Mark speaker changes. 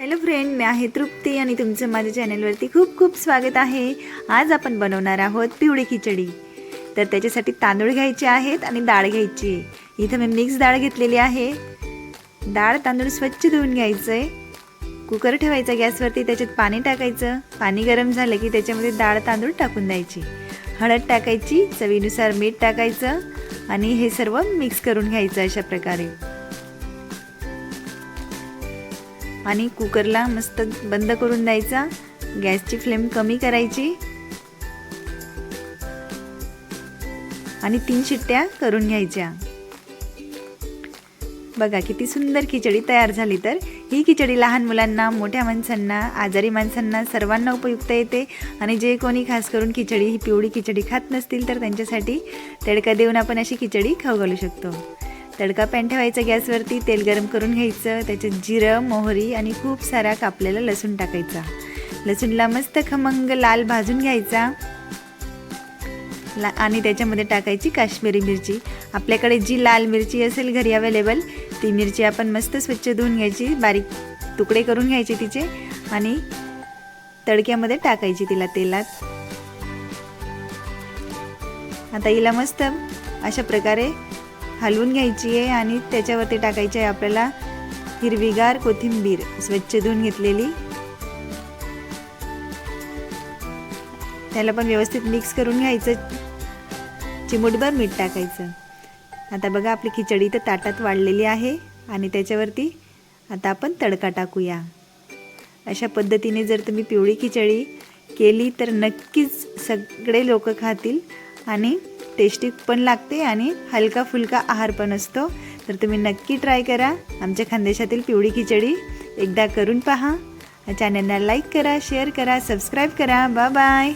Speaker 1: Hello friend मी आहे तृप्ती आणि तुमचं माझ्या चॅनलवरती खूप खूप स्वागत आहे. आज आपण बनवणार आहोत पिवळी खिचडी. तर त्याच्यासाठी तांदूळ घ्यायचे आहेत आणि डाळ घ्यायची. आहे इथं मी मिक्स डाळ घेतलेली आहे. डाळ तांदूळ स्वच्छ धुवून घ्यायचं आहे कुकर ठेवायचा गॅसवरती त्याच्यात पाणी टाकायचं. पाणी गरम झालं की त्याच्यामध्ये डाळ तांदूळ टाकून द्यायची. हळद टाकायची चवीनुसार मीठ टाकायचं आणि हे सर्व मिक्स करून घ्यायचं अशा प्रकारे. आणि कुकरला मस्त बंद करून द्यायचा. गॅसची फ्लेम कमी करायची. आणि तीन शिट्ट्या करून घ्यायच्या. बघा किती सुंदर खिचडी तयार झाली तर. ही खिचडी लहान मुलांना मोठ्या माणसांना आजारी माणसांना सर्वांना उपयुक्त येते. आणि जे कोणी खास करून खिचडी ही पिवळी खिचडी खात नसतील तर त्यांच्यासाठी तडका देऊन आपण अशी खिचडी खाऊ घालू शकतो. तडका पॅन ठेवायचा गॅसवरती तेल गरम करून घ्यायचं त्याच्यात जिरं मोहरी आणि खूप सारा कापलेला लसूण टाकायचा. लसूणला मस्त खमंग लाल भाजून घ्यायचा. ला आणि त्याच्यामध्ये टाकायची काश्मीरी मिरची. आपल्याकडे जी लाल मिरची असेल घरी अवेलेबल ती मिरची आपण मस्त स्वच्छ धुवून घ्यायची बारीक तुकडे करून घ्यायचे तिचे आणि तडक्यामध्ये टाकायची तिला तेलात. आता हिला मस्त अशा प्रकारे हलवून घ्यायची आहे आणि त्याच्यावरती टाकायची आहे आपल्याला हिरवीगार कोथिंबीर स्वच्छ धुवून घेतलेली. त्याला पण व्यवस्थित मिक्स करून घ्यायचं. चिमूटभर मीठ टाकायचं. आता बघा आपली खिचडी तर ताटात वाढलेली आहे आणि त्याच्यावरती आता आपण तडका टाकूया. अशा पद्धतीने जर तुम्ही पिवळी खिचडी केली तर नक्कीच सगळे लोक खातील. आणि टेस्टी पण लागते आणि हलका फुलका आहार पण असतो. तर तुम्ही नक्की ट्राय करा. आमच्या खानदेशातील पिवळी खिचडी एकदा करून पहा. चॅनलला लाईक करा शेअर करा सबस्क्राईब करा. Bye bye